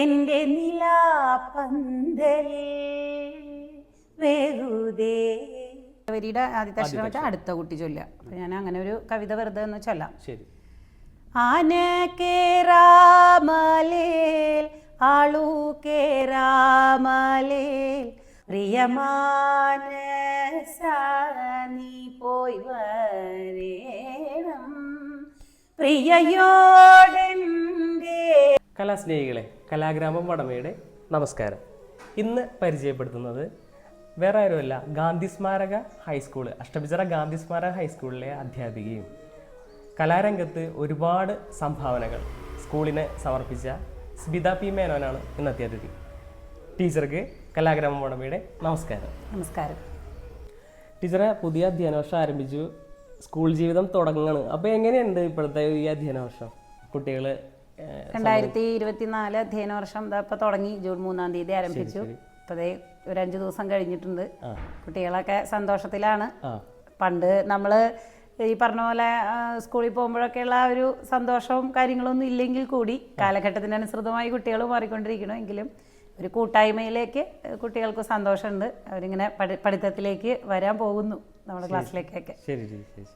എന്റെ നിലാപന്തലിൽ വെറുതെ. വരിയുടെ ആദ്യത്തെ അക്ഷരം വെച്ചാൽ അടുത്ത കുട്ടി ചൊല്ലുക. അപ്പൊ ഞാൻ അങ്ങനെ ഒരു കവിത വെറുതെ എന്ന് ചൊല്ലാം. ശരി. ആന കേറാമലേൽ ആളു കേറാമലേൽ പ്രിയമാനസ നീ പോയി വരേണം. പ്രിയയോടെന്റെ കലാസ്നേഹികളെ കലാഗ്രാമം വടമയുടെ നമസ്കാരം. ഇന്ന് പരിചയപ്പെടുത്തുന്നത് വേറെ ആരുമല്ല ഗാന്ധി സ്മാരക ഹൈസ്കൂൾ അഷ്ടമിച്ചിറ ഗാന്ധി സ്മാരക ഹൈസ്കൂളിലെ അധ്യാപികയും. കലാരംഗത്ത് ഒരുപാട് സംഭാവനകൾ സ്കൂളിനെ സമർപ്പിച്ച സ്മിത പി മേനോനാണ് ഇന്നത്തെ അതിഥി. ടീച്ചർക്ക് കലാഗ്രാമം വടമയുടെ നമസ്കാരം. നമസ്കാരം. ടീച്ചറെ പുതിയ അധ്യയന വർഷം ആരംഭിച്ചു. സ്കൂൾ ജീവിതം തുടങ്ങണ്. അപ്പോൾ എങ്ങനെയുണ്ട് ഇപ്പോഴത്തെ ഈ അധ്യയന വർഷം കുട്ടികൾ രണ്ടായിരത്തി ഇരുപത്തിനാല് അധ്യയന വർഷം ഇപ്പൊ തുടങ്ങി. ജൂൺ മൂന്നാം തീയതി ആരംഭിച്ചു. ഇപ്പൊ ഒരു അഞ്ചു ദിവസം കഴിഞ്ഞിട്ടുണ്ട്. കുട്ടികളൊക്കെ സന്തോഷത്തിലാണ്. പണ്ട് നമ്മൾ ഈ പറഞ്ഞ പോലെ സ്കൂളിൽ പോകുമ്പോഴൊക്കെയുള്ള ഒരു സന്തോഷവും കാര്യങ്ങളൊന്നും ഇല്ലെങ്കിൽ കൂടി കാലഘട്ടത്തിനനുസൃതമായി കുട്ടികൾ മാറിക്കൊണ്ടിരിക്കണം. എങ്കിലും ഒരു കൂട്ടായ്മയിലേക്ക് കുട്ടികൾക്ക് സന്തോഷമുണ്ട്. അവരിങ്ങനെ പഠി പഠിത്തത്തിലേക്ക് വരാൻ പോകുന്നു നമ്മുടെ ക്ലാസ്സിലേക്കൊക്കെ. ശരി ശരി ശരി.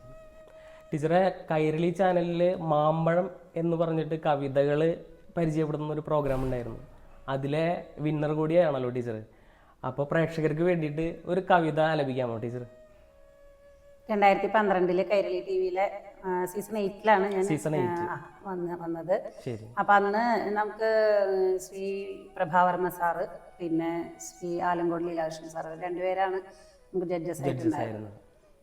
ടീച്ചറെ കൈരളി ചാനലിൽ മാമ്പഴം എന്ന് പറഞ്ഞിട്ട് കവിതകൾ പരിചയപ്പെടുന്ന ഒരു പ്രോഗ്രാം ഉണ്ടായിരുന്നു. അതിലെ വിന്നർ കൂടിയാണല്ലോ ടീച്ചർ അപ്പോൾ പ്രേക്ഷകർക്ക് വേണ്ടിയിട്ട് ഒരു കവിത ആലപിക്കാമോ ടീച്ചർ രണ്ടായിരത്തി പന്ത്രണ്ടിൽ കൈരളി ടി വിയിലെ സീസൺ എയ്റ്റിലാണ് ഞാൻ സീസൺ വന്ന് വന്നത്. ശരി. അപ്പൊ അന്ന് നമുക്ക് ശ്രീ പ്രഭാവർമ്മ സാറ് പിന്നെ ശ്രീ ആലങ്കോട് ലീലാകൃഷ്ണൻ സാറ് രണ്ടുപേരാണ് നമുക്ക് ജഡ്ജസ് ആയിട്ടുണ്ടായിരുന്നത്.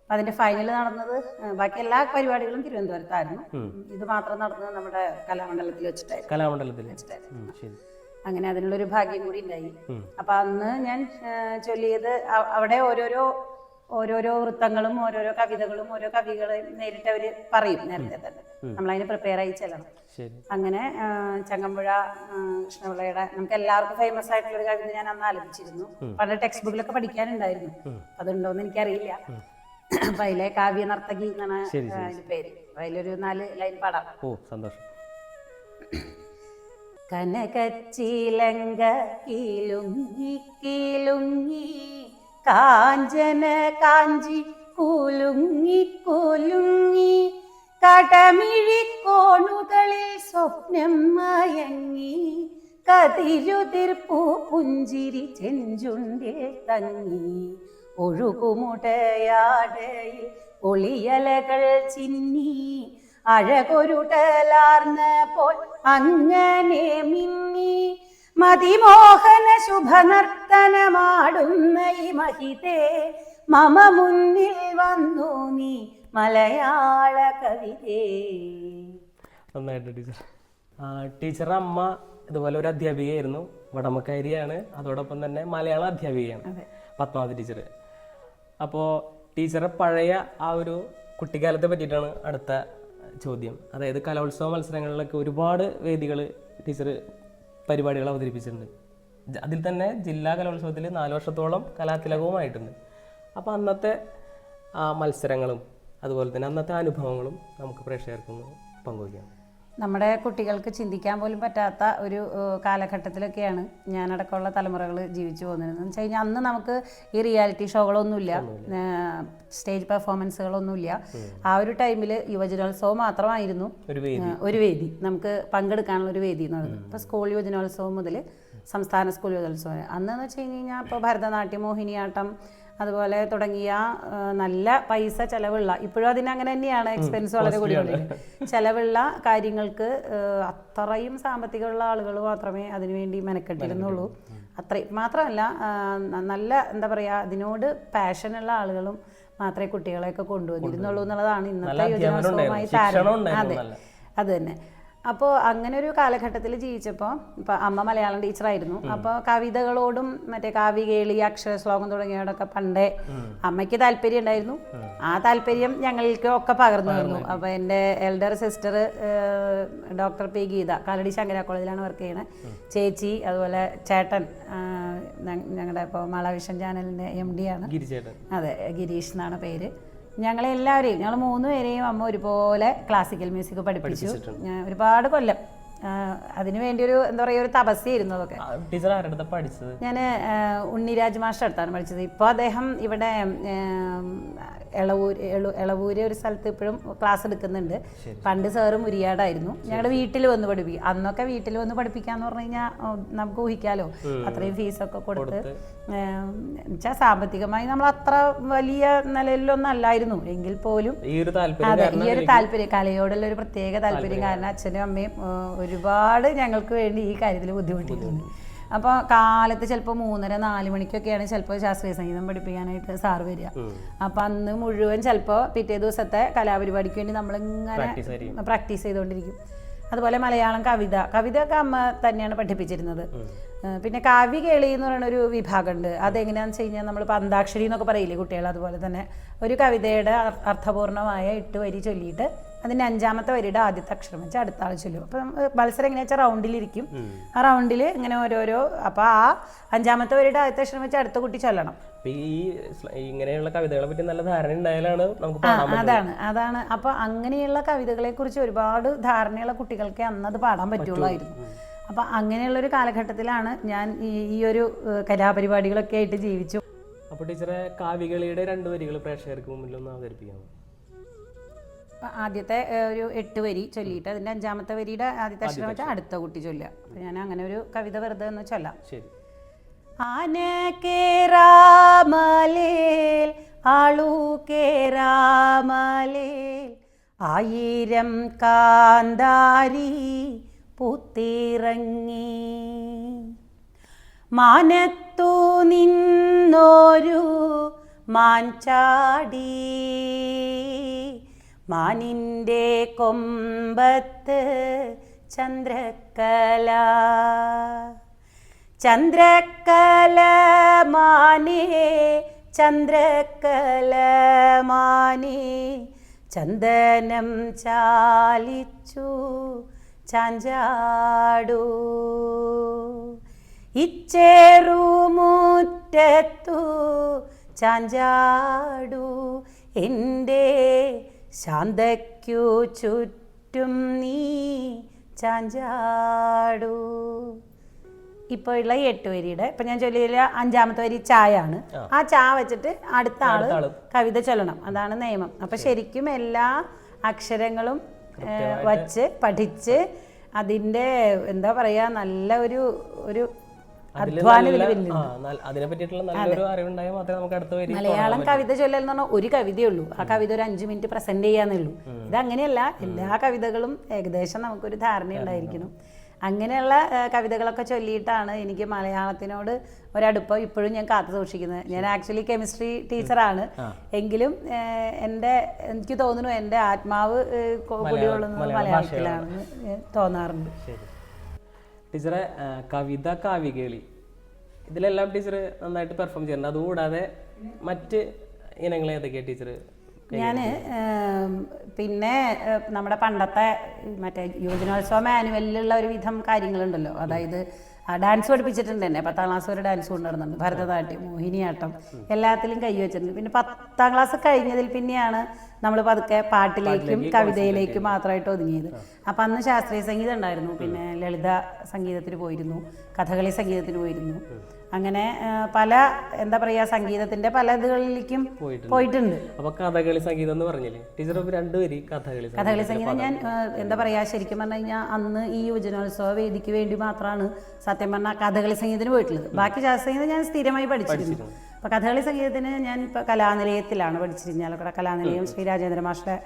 അപ്പൊ അതിന്റെ ഫൈനൽ നടന്നത് ബാക്കി എല്ലാ പരിപാടികളും തിരുവനന്തപുരത്തായിരുന്നു. ഇത് മാത്രം നടന്നത് നമ്മുടെ കലാമണ്ഡലത്തിൽ വെച്ചിട്ടായിരുന്നു. കലാമണ്ഡലത്തിൽ വെച്ചിട്ടായിരുന്നു. അങ്ങനെ അതിനുള്ളൊരു ഭാഗ്യം കൂടി ഉണ്ടായി. അപ്പൊ അന്ന് ഞാൻ ചൊല്ലിയത് അവിടെ ഓരോരോ ഓരോരോ വൃത്തങ്ങളും ഓരോരോ കവിതകളും ഓരോ കവികളെയും നേരിട്ട് അവർ പറയും നേരത്തെ തന്നെ. നമ്മളതിന് പ്രിപ്പയർ ആയി ചെല്ലണം. അങ്ങനെ ചങ്ങമ്പുഴ കൃഷ്ണപിള്ളയുടെ നമുക്ക് എല്ലാവർക്കും ഫേമസ് ആയിട്ടുള്ള ഒരു കവിത ഞാൻ അന്ന് ആലപിച്ചിരുന്നു. പണ്ട് ടെക്സ്റ്റ് ബുക്കിലൊക്കെ പഠിക്കാനുണ്ടായിരുന്നു. അതുണ്ടോന്ന് എനിക്കറിയില്ല. അപ്പൊ അതിലെ കാവ്യ നർത്തകി എന്നാണ് അതിന്റെ പേര്. അപ്പൊ അതിലൊരു നാല് ലൈൻ പാടാം. ഓ സന്തോഷം. കനകച്ചിലങ്ക കിലുങ്ങി കിലുങ്ങി കാഞ്ചന കാഞ്ചി കുലുങ്ങി കുലുങ്ങി കടമിഴിക്കോണുകളിൽ സ്വപ്നം മയങ്ങി കതിരുതിർപ്പൂ പുഞ്ചിരി ചെഞ്ചുണ്ടിൽ തങ്ങി. ഒഴുകുമുടയാടയിൽ ഒളിയലകൾ ചിന്നി അഴകൊരുടലാർന്ന പോൽ അങ്ങനെ മിന്നി മതിമോഹന ശുഭനർത്തനമാടുന്ന ഈ മഹിതേ മമ മുന്നിൽ വന്നു നീ മലയാള കവിതേ. നന്നായിട്ട് ടീച്ചർ. ടീച്ചർ അമ്മ ഇതുപോലെ ഒരു അധ്യാപികയായിരുന്നു വടമക്കാരിയാണ്. അതോടൊപ്പം തന്നെ മലയാള അധ്യാപികയാണ്. പത്മാവതി ടീച്ചർ അപ്പോൾ ടീച്ചറെ പഴയ ആ ഒരു കുട്ടിക്കാലത്തെ പറ്റിയിട്ടാണ് അടുത്ത ചോദ്യം. അതായത് കലോത്സവ മത്സരങ്ങളിലൊക്കെ ഒരുപാട് വേദികൾ ടീച്ചർ പരിപാടികൾ അവതരിപ്പിച്ചിട്ടുണ്ട്. അതിൽ തന്നെ ജില്ലാ കലോത്സവത്തിൽ നാല് വർഷത്തോളം കലാതിലകവുമായിട്ടുണ്ട്. അപ്പോൾ അന്നത്തെ ആ മത്സരങ്ങളും അതുപോലെ തന്നെ അന്നത്തെ അനുഭവങ്ങളും നമുക്ക് പ്രേക്ഷകർക്കൊന്ന് പങ്കുവയ്ക്കാം. നമ്മുടെ കുട്ടികൾക്ക് ചിന്തിക്കാൻ പോലും പറ്റാത്ത ഒരു കാലഘട്ടത്തിലൊക്കെയാണ് ഞാനടക്കമുള്ള തലമുറകൾ ജീവിച്ചു പോകുന്നത്. എന്ന് വെച്ച് കഴിഞ്ഞാൽ അന്ന് നമുക്ക് ഈ റിയാലിറ്റി ഷോകളൊന്നുമില്ല സ്റ്റേജ് പെർഫോമൻസുകളൊന്നുമില്ല ആ ഒരു ടൈമിൽ യുവജനോത്സവം മാത്രമായിരുന്നു. ഒരു വേദി. നമുക്ക് പങ്കെടുക്കാനുള്ള ഒരു വേദി എന്ന് പറയുന്നത്. ഇപ്പോൾ സ്കൂൾ യുവജനോത്സവം മുതൽ സംസ്ഥാന സ്കൂൾ യുവജനോത്സവം അന്നെന്ന് വെച്ച് കഴിഞ്ഞ് കഴിഞ്ഞാൽ ഇപ്പോൾ ഭരതനാട്യം മോഹിനിയാട്ടം അതുപോലെ തുടങ്ങിയ നല്ല പൈസ ചെലവുള്ള ഇപ്പോഴും അതിന് അങ്ങനെ തന്നെയാണ് എക്സ്പെൻസ് വളരെ കൂടിക്കൊണ്ടിരിക്കുന്നത് ചെലവുള്ള കാര്യങ്ങൾക്ക് അത്രയും സാമ്പത്തികമുള്ള ആളുകൾ മാത്രമേ അതിനുവേണ്ടി മെനക്കെട്ടിരുന്നുള്ളൂ. അത്രയും മാത്രമല്ല നല്ല എന്താ പറയുക അതിനോട് പാഷനുള്ള ആളുകളും മാത്രമേ കുട്ടികളെയൊക്കെ കൊണ്ടുവന്നിരുന്നുള്ളൂ എന്നുള്ളതാണ് ഇന്നത്തെ യുവജനോത്സവമായി താരം. അതെ. അത് തന്നെ. അപ്പോൾ അങ്ങനെ ഒരു കാലഘട്ടത്തിൽ ജീവിച്ചപ്പോൾ ഇപ്പൊ അമ്മ മലയാളം ടീച്ചറായിരുന്നു. അപ്പോൾ കവിതകളോടും മറ്റേ കാവ്യകേളി അക്ഷരശ്ലോകം തുടങ്ങിയവടൊക്കെ പണ്ടേ അമ്മയ്ക്ക് താല്പര്യം ഉണ്ടായിരുന്നു. ആ താല്പര്യം ഞങ്ങൾക്ക് ഒക്കെ പകർന്നു തന്നു. അപ്പോൾ എന്റെ elder sister doctor P Geetha Kalady Sankara കോളേജിലാണ് വർക്ക് ചെയ്യുന്നത് ചേച്ചി അതുപോലെ ചേട്ടൻ ഞങ്ങളുടെ ഇപ്പോൾ മലവിഷൻ ചാനലിന്റെ എം ഡി ആണ്. അതെ ഗിരീഷ് എന്നാണ് പേര്. ഞങ്ങളെ എല്ലാവരെയും ഞങ്ങൾ മൂന്ന് പേരെയും അമ്മ ഒരുപോലെ ക്ലാസിക്കൽ മ്യൂസിക് പഠിപ്പിച്ചു. ഞാൻ ഒരുപാട് കൊല്ലം. അതിനുവേണ്ടി അതിനു വേണ്ടി ഒരു എന്താ പറയുക ഒരു തപസ്യായിരുന്നു അതൊക്കെ. ടീച്ചർ ആരുടെ പഠിച്ചത്? ഞാൻ ഉണ്ണിരാജ് മാഷ്ടടുത്താണ് അടുത്താണ് പഠിച്ചത്. ഇപ്പോൾ അദ്ദേഹം ഇവിടെ എളവൂര് എളു എളവൂര് ഒരു സ്ഥലത്ത് ഇപ്പോഴും ക്ലാസ് എടുക്കുന്നുണ്ട്. പണ്ട് സാറ് മുരിയാടായിരുന്നു. ഞങ്ങളുടെ വീട്ടിൽ വന്ന് പഠിപ്പിക്കും. അന്നൊക്കെ വീട്ടിൽ വന്ന് പഠിപ്പിക്കാന്ന് പറഞ്ഞു കഴിഞ്ഞാൽ നമുക്ക് ഊഹിക്കാലോ. അത്രയും ഫീസൊക്കെ കൊടുത്ത്. വെച്ചാൽ സാമ്പത്തികമായി നമ്മൾ അത്ര വലിയ നിലയിലൊന്നും അല്ലായിരുന്നു. എങ്കിൽ പോലും അതെ ഈ ഒരു താല്പര്യം കലയോടുള്ള ഒരു പ്രത്യേക താല്പര്യം കാരണം അച്ഛനും അമ്മയും ഒരുപാട് ഞങ്ങൾക്ക് വേണ്ടി ഈ കാര്യത്തിൽ ബുദ്ധിമുട്ടിയിട്ടുണ്ട്. അപ്പോൾ കാലത്ത് ചിലപ്പോൾ മൂന്നര നാല് മണിക്കൊക്കെയാണ് ചിലപ്പോൾ ശാസ്ത്രീയ സംഗീതം പഠിപ്പിക്കാനായിട്ട് സാറ് വരിക. അപ്പം അന്ന് മുഴുവൻ ചിലപ്പോൾ പിറ്റേ ദിവസത്തെ കലാപരിപാടിക്ക് വേണ്ടി നമ്മളിങ്ങനെ പ്രാക്ടീസ് ചെയ്തുകൊണ്ടിരിക്കും അതുപോലെ മലയാളം കവിത കവിതയൊക്കെ അമ്മ തന്നെയാണ് പഠിപ്പിച്ചിരുന്നത്. പിന്നെ കാവ്യ കേളി എന്ന് പറയുന്ന ഒരു വിഭാഗമുണ്ട്. അതെങ്ങനെയാണെന്ന് വെച്ച് കഴിഞ്ഞാൽ നമ്മൾ അന്താക്ഷരി എന്നൊക്കെ പറയില്ലേ കുട്ടികൾ അതുപോലെ തന്നെ. ഒരു കവിതയുടെ അർ- അർത്ഥപൂർണമായ എട്ട് വരി ചൊല്ലിയിട്ട് അതിന്റെ അഞ്ചാമത്തെ വരിയുടെ ആദ്യത്തെ അക്ഷരം വെച്ച് അടുത്ത ആൾ ചൊല്ലും. അപ്പം മത്സരം എങ്ങനെയാ വെച്ചാൽ റൗണ്ടിലിരിക്കും. ആ റൗണ്ടിൽ ഇങ്ങനെ ഓരോരോ അപ്പോൾ ആ അഞ്ചാമത്തെ വരിയുടെ ആദ്യത്തെ അക്ഷരം വെച്ച് അടുത്ത കുട്ടി ചൊല്ലണം. ഈ ഇങ്ങനെയുള്ള കവിതകളെ പറ്റി നല്ല ധാരണ ഉണ്ടായാലാണ് നമുക്ക് അതാണ് അതാണ്. അപ്പൊ അങ്ങനെയുള്ള കവിതകളെ കുറിച്ച് ഒരുപാട് ധാരണയുള്ള കുട്ടികൾക്ക് അന്നത് പാടാൻ പറ്റുള്ളായിരുന്നു അപ്പൊ അങ്ങനെയുള്ള ഒരു കാലഘട്ടത്തിലാണ് ഞാൻ ഈ ഒരു കലാപരിപാടികളൊക്കെ ആയിട്ട് ജീവിച്ചു. അപ്പൊ ടീച്ചറെ കാവികളിയുടെ രണ്ട് വരികൾ പ്രേക്ഷകർക്ക് മുമ്പിൽ ഒന്ന് അവതരിപ്പിക്കണം അപ്പൊ ആദ്യത്തെ ഒരു എട്ട് വരി ചൊല്ലിയിട്ട് അതിന്റെ അഞ്ചാമത്തെ വരിയുടെ ആദ്യത്തെ അക്ഷരം വെച്ചാൽ അടുത്ത കുട്ടി ചൊല്ലുക. അപ്പൊ ഞാൻ അങ്ങനെ ഒരു കവിത വെറുതെ ഒന്ന് ചൊല്ലാം. ശരി. ആന കേറാമലേൽ ആളു കേറാമലേൽ ആയിരം കാന്താരി പൂത്തിറങ്ങി. മാനത്തു നിന്നൊരു മാൻചാടി. മാനിന്റെ കൊമ്പത്ത് ചന്ദ്രക്കല. ചന്ദ്രക്കല മാനേ ചന്ദ്രക്കല മാനേ. ചന്ദനം ചാലിച്ചു ചാഞ്ചാടൂ. ഇച്ചേറുമുറ്റത്തു ചാഞ്ചാടൂ. എന്റെ ശാന്തയ്ക്കു ചുറ്റും നീ ചാഞ്ചാടൂ. ഇപ്പോൾ ഉള്ള എട്ട് വരിയുടെ ഇപ്പൊ ഞാൻ ചൊല്ലിയില്ല അഞ്ചാമത്തെ വരി ചായാണ്. ആ. ചാ വെച്ചിട്ട് അടുത്ത ആൾ. കവിത ചൊല്ലണം. അതാണ് നിയമം. അപ്പൊ ശരിക്കും എല്ലാ അക്ഷരങ്ങളും വച്ച് പഠിച്ച് അതിന്റെ എന്താ പറയാ നല്ല ഒരു ഒരു അതിനെ പറ്റിയിട്ടുള്ള നല്ലൊരു അറിവുണ്ടായാൽ മാത്രമേ നമുക്ക് അടുത്ത മലയാളം കവിത ചൊല്ലൽ എന്ന് പറഞ്ഞാൽ ഒരു കവിതയുള്ളൂ ആ കവിത ഒരു അഞ്ചു മിനിറ്റ് പ്രസന്റ് ചെയ്യാന്നുള്ളൂ ഇത് അങ്ങനെയല്ല എല്ലാ കവിതകളും ഏകദേശം നമുക്കൊരു ധാരണ ഉണ്ടായിരിക്കണം. അങ്ങനെയുള്ള കവിതകളൊക്കെ ചൊല്ലിയിട്ടാണ് എനിക്ക് മലയാളത്തിനോട് ഒരടുപ്പം ഇപ്പോഴും ഞാൻ കാത്തു സൂക്ഷിക്കുന്നത്. ഞാൻ ആക്ച്വലി കെമിസ്ട്രി ടീച്ചറാണ് എങ്കിലും എന്റെ എനിക്ക് തോന്നുന്നു എന്റെ ആത്മാവ് കുടികൊള്ളുന്നത് മലയാളത്തിലാണെന്ന് തോന്നാറുണ്ട്. ടീച്ചറെ കവിത കാവ്യകേളി. ഇതിലെല്ലാം ടീച്ചർ നന്നായിട്ട് പെർഫോം ചെയ്യുന്നുണ്ട് അതുകൂടാതെ മറ്റ് ഇനങ്ങൾ ഏതൊക്കെയാണ് ടീച്ചർ ഞാൻ പിന്നെ നമ്മുടെ പണ്ടത്തെ മറ്റേ യുവജനോത്സവ മാനുവലിലുള്ള ഒരു വിധം കാര്യങ്ങളുണ്ടല്ലോ. അതായത് ഡാൻസ് പഠിപ്പിച്ചിട്ടുണ്ട് എന്നെ. പത്താം ക്ലാസ് വരെ ഡാൻസ് കൊണ്ടുവരുന്നുണ്ട് ഭരതനാട്യം മോഹിനിയാട്ടം എല്ലാത്തിലും കൈവച്ചിട്ടുണ്ട് പിന്നെ പത്താം ക്ലാസ് കഴിഞ്ഞതിൽ പിന്നെയാണ് നമ്മൾ പതുക്കെ പാട്ടിലേക്കും കവിതയിലേക്കും മാത്രമായിട്ട് ഒതുങ്ങിയത്. അപ്പം അന്ന് ശാസ്ത്രീയ സംഗീതം ഉണ്ടായിരുന്നു. പിന്നെ ലളിത സംഗീതത്തിന് പോയിരുന്നു. കഥകളി സംഗീതത്തിന് പോയിരുന്നു. അങ്ങനെ പല എന്താ പറയാ സംഗീതത്തിന്റെ പല ഇതുകളിലേക്കും പോയിട്ടുണ്ട്. അപ്പൊ കഥകളി സംഗീതം എന്ന് പറഞ്ഞില്ലേ? ടീച്ചർ രണ്ട് രണ്ടുപേര് കഥകളി കഥകളി സംഗീതം ഞാൻ എന്താ പറയാ ശരിക്കും പറഞ്ഞു കഴിഞ്ഞാൽ അന്ന് ഈ യുവജനോത്സവ വേദിക്ക് വേണ്ടി മാത്രമാണ് സത്യം പറഞ്ഞാൽ കഥകളി സംഗീതത്തിന് പോയിട്ടുള്ളത്. ബാക്കി ശാസ്ത്രീയ സംഗീതം ഞാൻ സ്ഥിരമായി പഠിച്ചിരുന്നു. അപ്പൊ കഥകളി സംഗീതത്തിന് ഞാൻ ഇപ്പൊ കലാനിലയത്തിലാണ് പഠിച്ചിരുന്നത്. ഞാലക്കുട കലാനിലയം ശ്രീ രാജേന്ദ്ര മാഷ്ടെ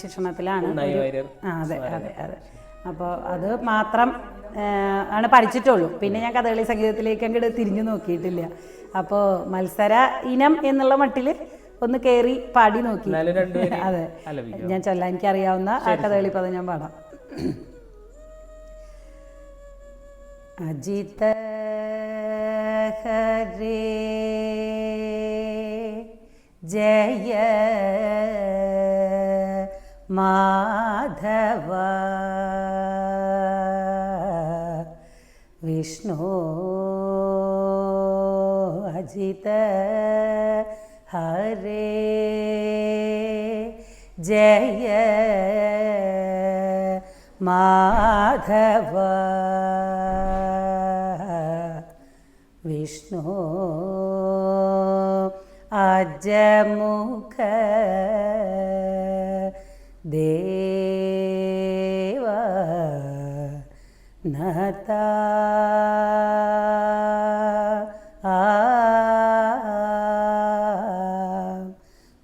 ശിക്ഷണത്തിലാണ് അതെ അതെ അതെ. അപ്പോൾ അത് മാത്രം ആണ് പഠിച്ചിട്ടുള്ളൂ. പിന്നെ ഞാൻ കഥകളി സംഗീതത്തിലേക്ക് അങ്ങോട്ട് തിരിഞ്ഞു നോക്കിയിട്ടില്ല. അപ്പോൾ മത്സര ഇനം എന്നുള്ള മട്ടിൽ ഒന്ന് കയറി പാടി നോക്കി. അതെ. ഞാൻ ചൊല്ലാൻ എനിക്കറിയാവുന്ന ആ കഥകളി പദം ഞാൻ പാടാം. അജിത ഹരേ ജയ മാധവ. വിഷ്ണു അജിത ഹരേ ജയ മാധവ വിഷ്ണു അജമുഖ ദേവ നത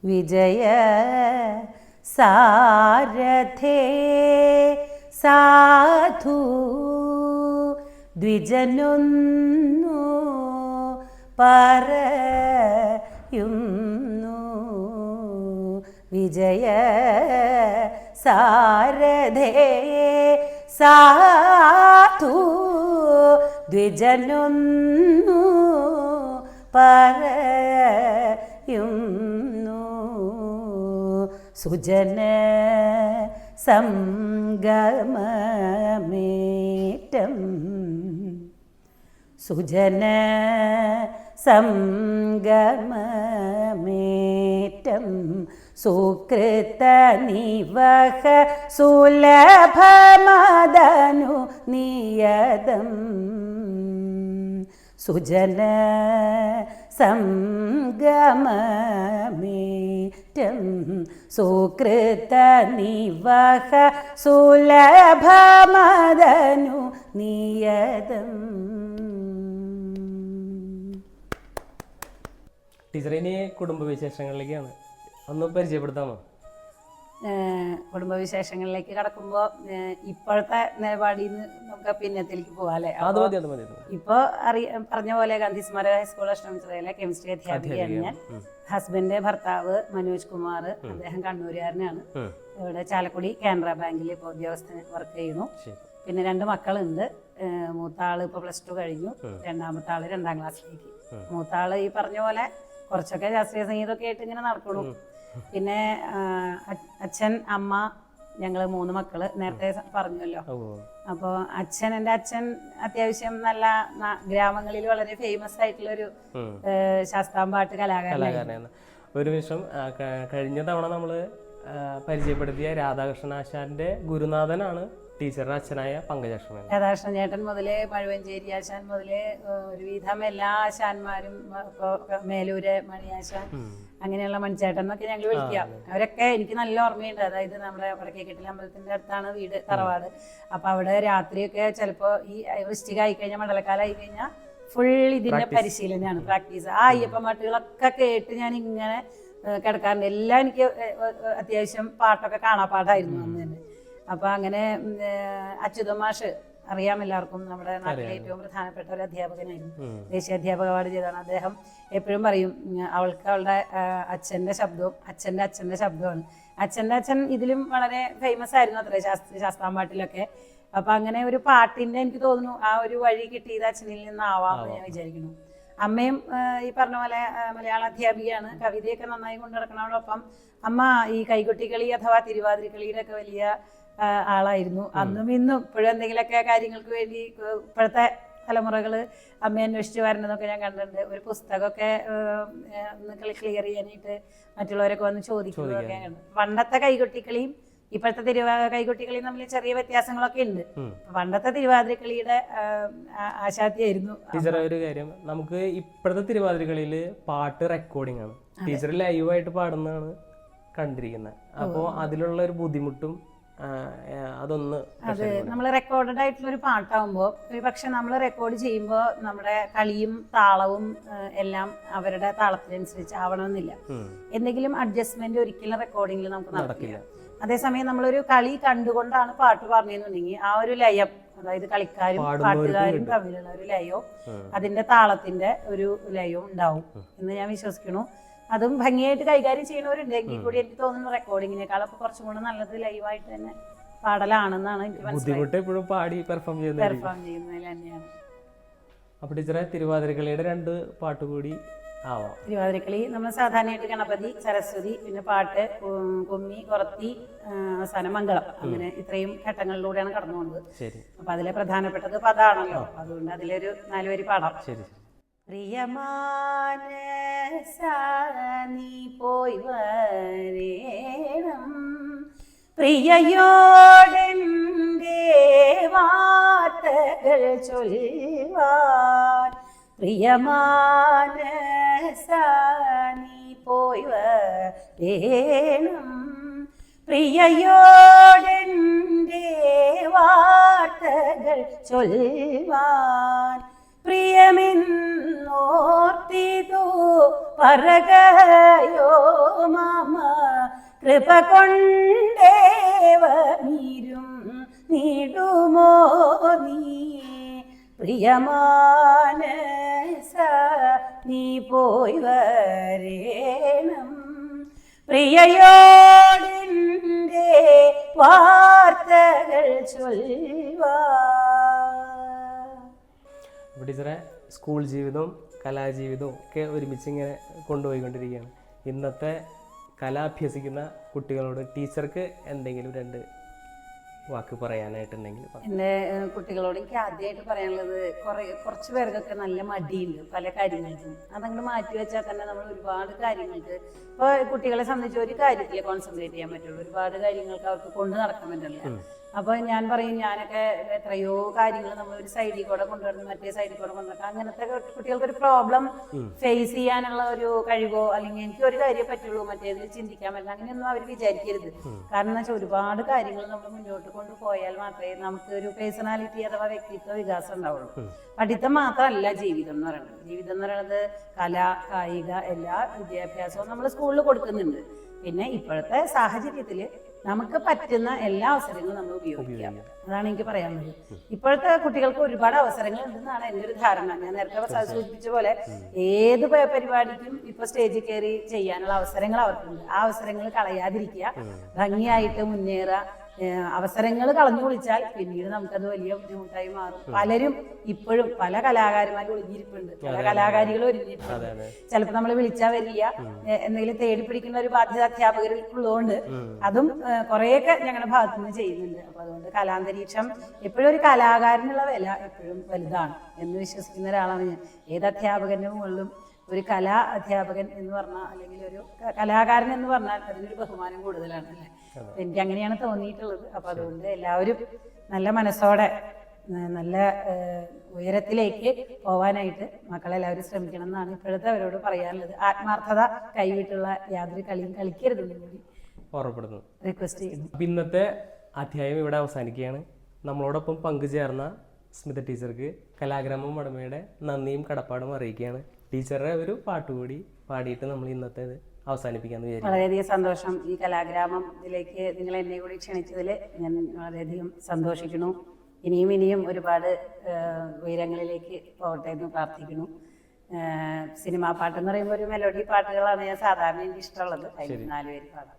വിജയ സാരഥേ സാധു ദ്വിജനൊന്നു പറയുന്നു. വിജയ സാരഥേ സാധു ദ്വിജനൊന്നു പറയുന്നു. സുജന സംഗമമേറ്റം. സുജന സംഗമമേറ്റം. സുകൃത നിവഹ സുലഭമദനു നിയതം. സുജന സംഗമമേറ്റം. സുകൃത നിവഹ സുലഭമദനു നിയതം. ടീച്ചറിനെ കുടുംബ കുടുംബവിശേഷങ്ങളിലേക്കാണ്. ഒന്ന് പരിചയപ്പെടുത്താമോ? കുടുംബവിശേഷങ്ങളിലേക്ക് കടക്കുമ്പോൾ ഇപ്പോഴത്തെ നിലപാടിൽ നിന്ന് നമുക്ക് പിന്നത്തിലേക്ക് പോകാം അല്ലേ. ഇപ്പോൾ അറിയ പറഞ്ഞ പോലെ ഗാന്ധി സ്മാരക ഹൈസ്കൂൾ അഷ്ടമിത്രയിലെ കെമിസ്ട്രി അധ്യാപികയാണ് ഞാൻ ഹസ്ബൻഡ് ഭർത്താവ് മനോജ് കുമാർ അദ്ദേഹം കണ്ണൂരുകാരനാണ്. ഇവിടെ ചാലക്കുടി കാനറ ബാങ്കിൽ ഇപ്പോൾ ഉദ്യോഗസ്ഥൻ വർക്ക് ചെയ്യുന്നു. പിന്നെ രണ്ട് മക്കളുണ്ട്. മൂത്ത ആൾ ഇപ്പോൾ പ്ലസ് ടു കഴിഞ്ഞു. രണ്ടാമത്തെ ആൾ രണ്ടാം ക്ലാസ്സിലേക്ക് മൂത്താൾ ഈ പറഞ്ഞ പോലെ കുറച്ചൊക്കെ ശാസ്ത്രീയ സംഗീതമൊക്കെ ആയിട്ട് ഇങ്ങനെ നടക്കണു. പിന്നെ അച്ഛൻ അമ്മ ഞങ്ങൾ മൂന്ന് മക്കൾ നേരത്തെ പറഞ്ഞല്ലോ. അപ്പോൾ അച്ഛൻ എന്റെ അച്ഛൻ അത്യാവശ്യം നല്ല ഗ്രാമങ്ങളിൽ വളരെ ഫേമസ് ആയിട്ടുള്ള ഒരു ശാസ്താംപാട്ട് കലാകാരനാണ് ഒരു നിമിഷം കഴിഞ്ഞ തവണ നമ്മൾ പരിചയപ്പെടുത്തിയ രാധാകൃഷ്ണൻ ആശാന്റെ ഗുരുനാഥനാണ് ടീച്ചറുടെ അച്ഛനായ പങ്കജാക്ഷമൻ രാധാകൃഷ്ണൻ ചേട്ടൻ മുതലേ മഴുവഞ്ചേരി ആശാൻ മുതലേ ഒരുവിധം എല്ലാ ആശാന്മാരും മേലൂര് മണിയാശാൻ അങ്ങനെയുള്ള മണിച്ചേട്ടൻ എന്നൊക്കെ ഞങ്ങൾ വിളിക്കാം അവരൊക്കെ എനിക്ക് നല്ല ഓർമ്മയുണ്ട്. അതായത് നമ്മുടെ വടക്കേക്കെട്ടിൽ അമ്പലത്തിന്റെ അടുത്താണ് വീട് തറവാട്. അപ്പൊ അവിടെ രാത്രിയൊക്കെ ചിലപ്പോ ഈ വൃഷ്ടിക ആയി കഴിഞ്ഞാൽ മണ്ഡലക്കാലം ആയി കഴിഞ്ഞാൽ ഫുൾ ഇതിന്റെ പരിശീലനമാണ് പ്രാക്ടീസ് ആ അയ്യപ്പ പാട്ടുകളൊക്കെ കേട്ട് ഞാൻ ഇങ്ങനെ കിടക്കാറുണ്ട്. എല്ലാം എനിക്ക് അത്യാവശ്യം പാട്ടൊക്കെ കാണാപ്പാട്ടായിരുന്നു അന്ന് തന്നെ. അപ്പൊ അങ്ങനെ അച്യുതമാഷ് അറിയാം എല്ലാവർക്കും നമ്മുടെ നാട്ടിലെ ഏറ്റവും പ്രധാനപ്പെട്ട ഒരു അധ്യാപകനായിരുന്നു. ദേശീയ അധ്യാപക അവാർഡ് ചെയ്താണ് അദ്ദേഹം എപ്പോഴും പറയും അവൾക്ക് അവളുടെ അച്ഛന്റെ ശബ്ദവും അച്ഛന്റെ അച്ഛന്റെ ശബ്ദമാണ് അച്ഛന്റെ അച്ഛൻ ഇതിലും വളരെ ഫേമസ് ആയിരുന്നു അത്ര ശാസ്ത്ര ശാസ്താംപാട്ടിലൊക്കെ അപ്പൊ അങ്ങനെ ഒരു പാട്ടിന്റെ എനിക്ക് തോന്നുന്നു ആ ഒരു വഴി കിട്ടിയത് അച്ഛനിൽ നിന്നാവാം എന്ന് ഞാൻ വിചാരിക്കുന്നു. അമ്മയും ഈ പറഞ്ഞ പോലെ മലയാള അധ്യാപികയാണ്. കവിതയൊക്കെ നന്നായി കൊണ്ടു നടക്കണോടൊപ്പം അമ്മ ഈ കൈകൊട്ടിക്കളി അഥവാ തിരുവാതിരക്കളിയുടെ ഒക്കെ വലിയ ആളായിരുന്നു. അന്നും ഇന്നും ഇപ്പോഴും എന്തെങ്കിലുമൊക്കെ കാര്യങ്ങൾക്ക് വേണ്ടി ഇപ്പോഴത്തെ തലമുറകൾ അമ്മ അന്വേഷിച്ച് വരണമെന്നൊക്കെ ഞാൻ കണ്ടിട്ടുണ്ട്. ഒരു പുസ്തകമൊക്കെ ഒന്ന് ക്ലിയർ ചെയ്യാനായിട്ട് മറ്റുള്ളവരൊക്കെ വന്ന് ചോദിക്കുന്നതൊക്കെ പണ്ടത്തെ കൈകൊട്ടിക്കളിയും ഇപ്പോഴത്തെ തിരുവാ കൈകൊട്ടിക്കളിയും തമ്മിൽ ചെറിയ വ്യത്യാസങ്ങളൊക്കെ ഉണ്ട്. പണ്ടത്തെ തിരുവാതിരക്കളിയുടെ കളിയുടെ ആ- ടീച്ചർ ഒരു കാര്യം. നമുക്ക് ഇപ്പോഴത്തെ തിരുവാതിരക്കളിയിൽ പാട്ട് റെക്കോർഡിംഗ് ആണ്. ടീച്ചർ ലൈവായിട്ട് പാടുന്നതാണ് കണ്ടിരിക്കുന്നത് അപ്പോൾ അതിലുള്ള ഒരു ബുദ്ധിമുട്ടും അതൊന്ന് അതെ നമ്മൾ റെക്കോർഡഡ് ആയിട്ടുള്ള ഒരു പാട്ടാവുമ്പോൾ പക്ഷെ നമ്മൾ റെക്കോർഡ് ചെയ്യുമ്പോൾ നമ്മുടെ കളിയും താളവും എല്ലാം അവരുടെ താളത്തിനനുസരിച്ച് ആവണമെന്നില്ല. എന്തെങ്കിലും അഡ്ജസ്റ്റ്മെന്റ് ഒരിക്കലും റെക്കോർഡിംഗിൽ നമുക്ക് നടക്കില്ല. അതേസമയം നമ്മളൊരു കളി കണ്ടുകൊണ്ടാണ് പാട്ട് പറഞ്ഞതെന്നുണ്ടെങ്കിൽ ആ ഒരു ലയം അതായത് കളിക്കാരും പാട്ടുകാരും തമ്മിലുള്ള ഒരു ലയോ അതിന്റെ താളത്തിന്റെ ഒരു ലയവും ഉണ്ടാവും എന്ന് ഞാൻ വിശ്വസിക്കുന്നു. അതും ഭംഗിയായിട്ട് കൈകാര്യം ചെയ്യുന്നവരുണ്ട്. എങ്കിൽ കൂടി എനിക്ക് തോന്നുന്നു റെക്കോർഡിങ്ങിനേക്കാളൊക്കെ കുറച്ചും കൂടെ നല്ലത് ലൈവായിട്ട് തന്നെ പാടലാണെന്നാണ് എനിക്ക് ബുദ്ധിമുട്ട് എപ്പോഴും പാടി പെർഫോം ചെയ്യുന്നത് പെർഫോം ചെയ്യുന്നതിൽ തന്നെയാണ്. അപ്പൊ ടീച്ചറെ തിരുവാതിരക്കളിയുടെ രണ്ട് പാട്ട് കൂടി ആവാം. തിരുവാതിരക്കളി നമ്മൾ സാധാരണയായിട്ട് ഗണപതി സരസ്വതി പിന്നെ പാട്ട് കുമ്മി കുറത്തി അവസാന മംഗളം. അങ്ങനെ ഇത്രയും ഘട്ടങ്ങളിലൂടെയാണ് കടന്നുപോകുന്നത്. അപ്പൊ അതിലെ പ്രധാനപ്പെട്ടത് പദാണല്ലോ അതുകൊണ്ട് അതിലൊരു നാലുവരി പാടാം. ശരി. ശരി പ്രിയമാനസാ നീ പോയി വരേണം. പ്രിയയോടെന്റെ വാർത്തകൾ ചൊല്ലുവാൻ. പ്രിയമാനസാനി പോയി വരേണം. പ്രിയയോടെ വാർത്തകൾ ചൊല്ലുവാൻ. പ്രിയമെന്നോർത്തിതു പറകയോ മാമ കൃപ കൊണ്ടേവീരും നീടുമോ നീ? പ്രിയമാനസ നീ പോയി വരേണം. പ്രിയയോടിന്റെ വാർത്തകൾ ചൊല്ലുവാ അപ്പോൾ ടീച്ചറെ സ്കൂൾ ജീവിതവും കലാജീവിതവും ഒക്കെ ഒരുമിച്ച് ഇങ്ങനെ കൊണ്ടുപോയിക്കൊണ്ടിരിക്കുകയാണ്. ഇന്നത്തെ കല അഭ്യസിക്കുന്ന കുട്ടികളോട് ടീച്ചർക്ക് എന്തെങ്കിലും രണ്ട് വാക്ക് പറയാനായിട്ടുണ്ടെങ്കിൽ എന്റെ എന്റെ കുട്ടികളോട് എനിക്ക് ആദ്യമായിട്ട് പറയാനുള്ളത് കുറേ കുറച്ച് പേർക്കൊക്കെ നല്ല മടിയുണ്ട് പല കാര്യങ്ങൾക്കും. അതങ്ങോട്ട് മാറ്റി വെച്ചാൽ തന്നെ നമ്മൾ ഒരുപാട് കാര്യങ്ങൾക്ക് ഇപ്പോൾ കുട്ടികളെ സംബന്ധിച്ച് ഒരു കാര്യത്തിൽ കോൺസെൻട്രേറ്റ് ചെയ്യാൻ പറ്റുള്ളൂ. ഒരുപാട് കാര്യങ്ങൾക്ക് അവർക്ക് കൊണ്ടു നടക്കാൻ പറ്റില്ല അപ്പോൾ ഞാൻ പറയും ഞാനൊക്കെ എത്രയോ കാര്യങ്ങൾ നമ്മൾ ഒരു സൈഡിൽ കൂടെ കൊണ്ടുവരണം മറ്റേ സൈഡിൽ കൂടെ കൊണ്ടുവരണം അങ്ങനത്തെ കുട്ടികൾക്ക് ഒരു പ്രോബ്ലം ഫേസ് ചെയ്യാനുള്ള ഒരു കഴിവോ അല്ലെങ്കിൽ എനിക്ക് ഒരു കാര്യം പറ്റുള്ളൂ മറ്റേതിൽ ചിന്തിക്കാൻ പറ്റില്ല അങ്ങനെയൊന്നും അവർ വിചാരിക്കരുത്. കാരണം എന്ന് വെച്ചാൽ ഒരുപാട് കാര്യങ്ങൾ നമ്മൾ മുന്നോട്ട് കൊണ്ടുപോയാൽ മാത്രമേ നമുക്ക് ഒരു പേഴ്സണാലിറ്റി അഥവാ വ്യക്തിത്വ വികാസം ഉണ്ടാവുള്ളൂ. പഠിത്തം മാത്രമല്ല ജീവിതം എന്ന് പറയുന്നത്. ജീവിതം എന്ന് പറയുന്നത് കല കായിക എല്ലാ വിദ്യാഭ്യാസവും നമ്മൾ സ്കൂളിൽ കൊടുക്കുന്നുണ്ട്. പിന്നെ ഇപ്പോഴത്തെ സാഹചര്യത്തിൽ നമുക്ക് പറ്റുന്ന എല്ലാ അവസരങ്ങളും നമ്മൾ ഉപയോഗിക്കാം. അതാണ് എനിക്ക് പറയാനുള്ളത്. ഇപ്പോഴത്തെ കുട്ടികൾക്ക് ഒരുപാട് അവസരങ്ങൾ ഉണ്ടെന്നാണ് എന്റെ ഒരു ധാരണ. ഞാൻ നേരത്തെ സൂചിപ്പിച്ച പോലെ ഏത് പരിപാടിക്കും ഇപ്പൊ സ്റ്റേജിൽ കയറി ചെയ്യാനുള്ള അവസരങ്ങൾ അവർക്കുണ്ട്. ആ അവസരങ്ങൾ കളയാതിരിക്കുക. ഭംഗിയായിട്ട് മുന്നേറുക. അവസരങ്ങൾ കളഞ്ഞു വിളിച്ചാൽ പിന്നീട് നമുക്കത് വലിയ ബുദ്ധിമുട്ടായി മാറും. പലരും ഇപ്പോഴും പല കലാകാരന്മാരും ഒളിഞ്ഞിരിപ്പുണ്ട്. പല കലാകാരികൾ ഒരുങ്ങിയിട്ടുണ്ട് ചിലപ്പോൾ നമ്മൾ വിളിച്ചാൽ വരില്ല. എന്തെങ്കിലും തേടി പിടിക്കുന്ന ഒരു ബാധ്യത അധ്യാപകർക്കുള്ളതുകൊണ്ട് അതും കുറേയൊക്കെ ഞങ്ങളുടെ ഭാഗത്തു നിന്ന് ചെയ്യുന്നുണ്ട്. അപ്പൊ അതുകൊണ്ട് കലാന്തരീക്ഷം എപ്പോഴും ഒരു കലാകാരനുള്ള വില എപ്പോഴും വലുതാണ് എന്ന് വിശ്വസിക്കുന്ന ഒരാളാണ് ഞാൻ. ഏത് അധ്യാപകന്റെ മുകളിലും ഒരു കലാ അധ്യാപകൻ എന്ന് പറഞ്ഞാൽ അല്ലെങ്കിൽ ഒരു കലാകാരൻ എന്ന് പറഞ്ഞാൽ അതിനൊരു ബഹുമാനം കൂടുതലാണ് അല്ലേ? എനിക്ക് അങ്ങനെയാണ് തോന്നിയിട്ടുള്ളത്. അപ്പൊ അതുകൊണ്ട് എല്ലാവരും നല്ല മനസ്സോടെ നല്ല ഉയരത്തിലേക്ക് പോവാനായിട്ട് മക്കളെല്ലാവരും ശ്രമിക്കണം എന്നാണ് ഇപ്പോഴത്തെ അവരോട് പറയാനുള്ളത്. ആത്മാർത്ഥത കൈവിട്ടുള്ള യാതൊരു കളിയും കളിക്കരുതെന്ന് കൂടി ഓർമ്മപ്പെടുന്നു റിക്വസ്റ്റ് ചെയ്യുന്നു. ഇന്നത്തെ അധ്യായം ഇവിടെ അവസാനിക്കുകയാണ്. നമ്മളോടൊപ്പം പങ്കുചേർന്ന സ്മിത ടീച്ചർക്ക് കലാഗ്രാമം ഉടമയുടെ നന്ദിയും കടപ്പാടും അറിയിക്കുകയാണ്. ടീച്ചറുടെ ഒരു പാട്ട് കൂടി പാടിയിട്ട് നമ്മൾ ഇന്നത്തെ അവസാനിപ്പിക്കാന്ന് വിചാരിക്കും വളരെയധികം സന്തോഷം. ഈ കലാഗ്രാമം ഇതിലേക്ക് നിങ്ങൾ എന്നെ കൂടി ക്ഷണിച്ചതിൽ ഞാൻ വളരെയധികം സന്തോഷിക്കുന്നു. ഇനിയും ഇനിയും ഒരുപാട് ഉയരങ്ങളിലേക്ക് പോകട്ടെ എന്ന് പ്രാർത്ഥിക്കുന്നു. സിനിമാ പാട്ട് എന്ന് പറയുമ്പോൾ ഒരു മെലോഡി പാട്ടുകളാണ് ഞാൻ സാധാരണ എനിക്ക് ഇഷ്ടമുള്ളത്. അതിൽ നാല് പേര് പാടാം.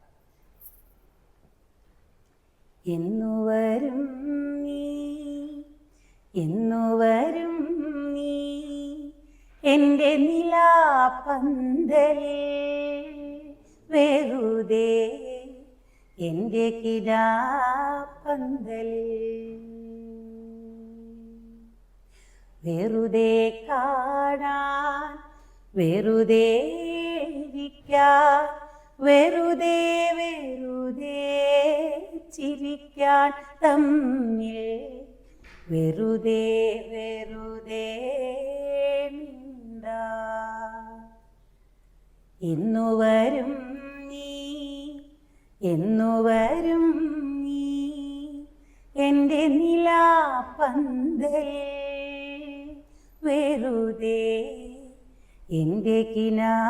എന്നു വരും നീ എന്നു വരും എന്റെ നിലാപന്തലേ വെറുതെ എന്റെ കിടാപ്പന്തലേ വെറുതെ കാണാൻ വെറുതെ ഇരിക്കാൻ വെറുതെ വെറുതെ ചിരിക്കാൻ തമ്മിൽ വെറുതെ വെറുതെ മിണ്ടാ എന്നു വരും നീ എന്നു വരും നീ എന്റെ നിലാപന്തലേ വെറുതെ എന്റെ കിനാപന്തലേ